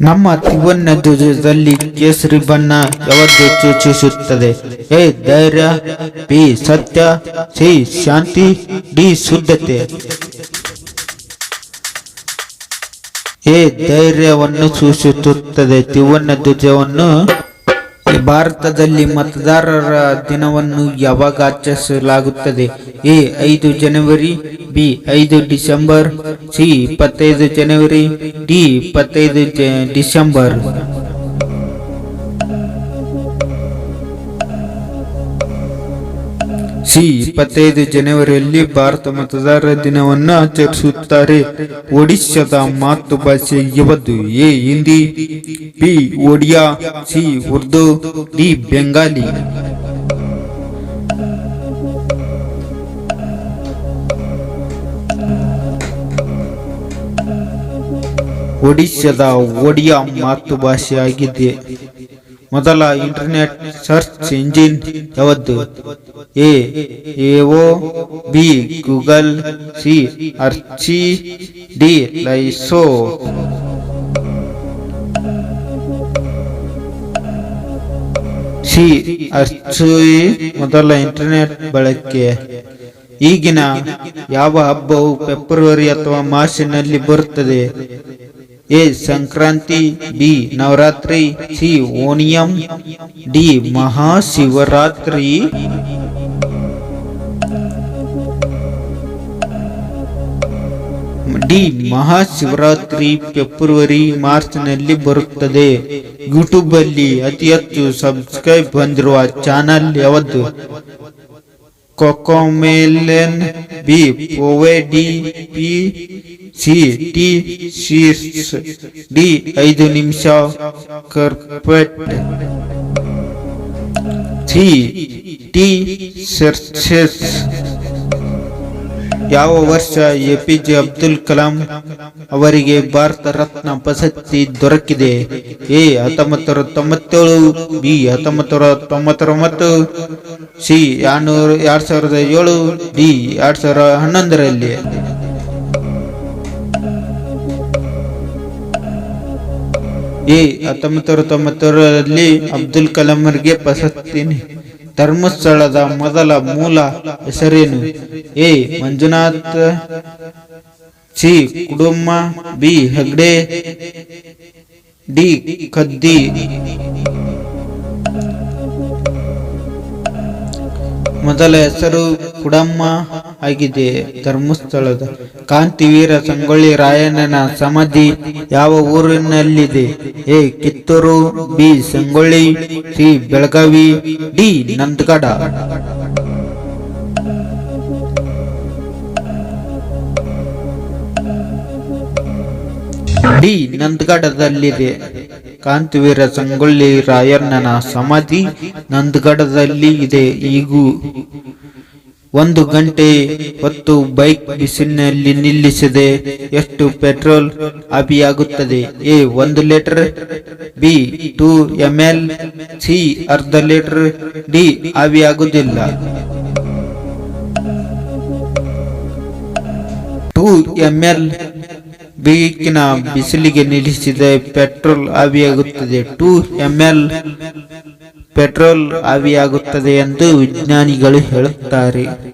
ನಮ್ಮ ತಿವನ್ನ ಧ್ವಜದಲ್ಲಿ ಕೇಸರಿ ಬಣ್ಣ ಯಾವತ್ತೂ ಸೂಚಿಸುತ್ತದೆ. ಎ ಧೈರ್ಯ ಬಿ ಸತ್ಯ, ಸಿ ಶಾಂತಿ, ಡಿ ಶುದ್ಧತೆ. ಎ ಧೈರ್ಯವನ್ನು ಸೂಚಿಸುತ್ತದೆ ತಿವನ್ನ ಧ್ವಜವನ್ನು ಭಾರತದಲ್ಲಿ ಮತದಾರರ ದಿನವನ್ನು ಯಾವಾಗ ಆಚರಿಸಲಾಗುತ್ತದೆ? ಎ, ಐದು ಜನವರಿ, ಬಿ, ಐದು ಡಿಸೆಂಬರ್, ಸಿ, ಇಪ್ಪತ್ತೈದು ಜನವರಿ, ಡಿ, ಇಪ್ಪತ್ತೈದು ಡಿಸೆಂಬರ್. ಸಿ, ಇಪ್ಪತ್ತೈದು ಜನವರಿಯಲ್ಲಿ ಭಾರತ ಮತದಾರರ ದಿನವನ್ನು ಆಚರಿಸುತ್ತಾರೆ. ಒಡಿಶಾದ ಮಾತೃಭಾಷೆ ಯಾವುದು A, Hindi B Odia, C, Urdu, D, Bengali. ಒಡಿಶಾದ ಒಡಿಯಾ ಮಾತೃಭಾಷೆಯಾಗಿದೆ ಮೊದಲ ಇಂಟರ್ನೆಟ್ ಸರ್ಚ್ ಇಂಜಿನ್ ಯಾವುದು? A AO B, Google, C, Archie, D, Lycos. C, Archie, ಮೊದಲ ಇಂಟರ್ನೆಟ್ ಬಳಕೆ. ಈಗಿನ ಯಾವ ಹಬ್ಬವು ಫೆಬ್ರವರಿ ಅಥವಾ ಮಾರ್ಚ್ನಲ್ಲಿ ಬರುತ್ತದೆ? A Sankranti, B Navaratri, C Onam, D Mahashivaratri. D Mahashivaratri February ಮಾರ್ಚ್ನಲ್ಲಿ ಬರುತ್ತದೆ. ಯೂಟ್ಯೂಬ್ ಅಲ್ಲಿ ಅತಿ ಹೆಚ್ಚು ಸಬ್ಸ್ಕ್ರೈಬ್ ಹೊಂದಿರುವ ಚಾನಲ್ ಯಾವುದು? Cocomelon B PewDiePie C T-Series D ಐದು ನಿಮಿಷ ಕರ್ಪೆಟ್ ಸಿ ಟಿ ಸರ್ಚೆಸ್ ಯಾವ ವರ್ಷ ಎಪಿಜೆ ಅಬ್ದುಲ್ ಕಲಾಂ ಅವರಿಗೆ ಭಾರತ ರತ್ನ ಪ್ರಶಸ್ತಿ ದೊರಕಿದೆ? ಎ ಹತ್ತೊಂಬತ್ತು ನೂರ ತೊಂಬತ್ತೇಳು, ಬಿ ಹತ್ತೊಂಬತ್ತು ನೂರ ತೊಂಬತ್ತೊಂಬತ್ತು, ಸಿ ಎರಡ್ನೂರ ಎರಡ್ ಸಾವಿರದ ಏಳು, ಡಿ ಎರಡ್ ಸಾವಿರದ ಹನ್ನೊಂದರಲ್ಲಿ. ಎ ಹತ್ತೊಂಬತ್ತು ನೂರ ತೊಂಬತ್ತೇಳರಲ್ಲಿ ಅಬ್ದುಲ್ ಕಲಾಂ ಅವರಿಗೆ ಪ್ರಶಸ್ತಿ ಧರ್ಮಸ್ಥಳದ ಮೊದಲ ಮೂಲ ಹೆಸರೇನು? A. Manjunatha, C. Kudumma, B. Hegde, D. Kaddi. ಮೊದಲ ಹೆಸರು ಕುಡಮ್ಮ ಆಗಿದೆ. ಧರ್ಮಸ್ಥಳದ ಕಾಂತಿವೀರ ಸಂಗೊಳ್ಳಿ ರಾಯಣ್ಣನ ಸಮಾಧಿ ಯಾವ ಊರಿನಲ್ಲಿದೆ? A. Kittur B. Sangolli, C. Belagavi, D. Nandagad. D. ನಂದಗಡದಲ್ಲಿದೆ. ಕಾಂತವೀರ Sangolli ರಾಯಣ್ಣನ ಸಮಾಧಿ ನಂದಗಡದಲ್ಲಿ ಇದೆ. ಈಗೂ ಒಂದು ಗಂಟೆ ಹೊತ್ತು ಬೈಕ್ ಬಿಸಿಲಿನಲ್ಲಿ ನಿಲ್ಲಿಸಿದೆ ಎಷ್ಟು ಪೆಟ್ರೋಲ್ ಆಬಿಯಾಗುತ್ತದೆ ಎ, ಒಂದು litre, B, two M L, C, ಅರ್ಧ ಲೀಟರ್, ಡಿ ಆವಿಯಾಗುವುದಿಲ್ಲ ಟೂ ಎಂ ಎಲ್, ಬೀಕಿನ ಬಿಸಿಲಿಗೆ ನಿಲ್ಲಿಸಿದ ಪೆಟ್ರೋಲ್ ಆವಿಯಾಗುತ್ತದೆ ಟೂ ಎಂ ಎಲ್, ಪೆಟ್ರೋಲ್ ಆವಿಯಾಗುತ್ತದೆ ಎಂದು ವಿಜ್ಞಾನಿಗಳು ಹೇಳುತ್ತಾರೆ.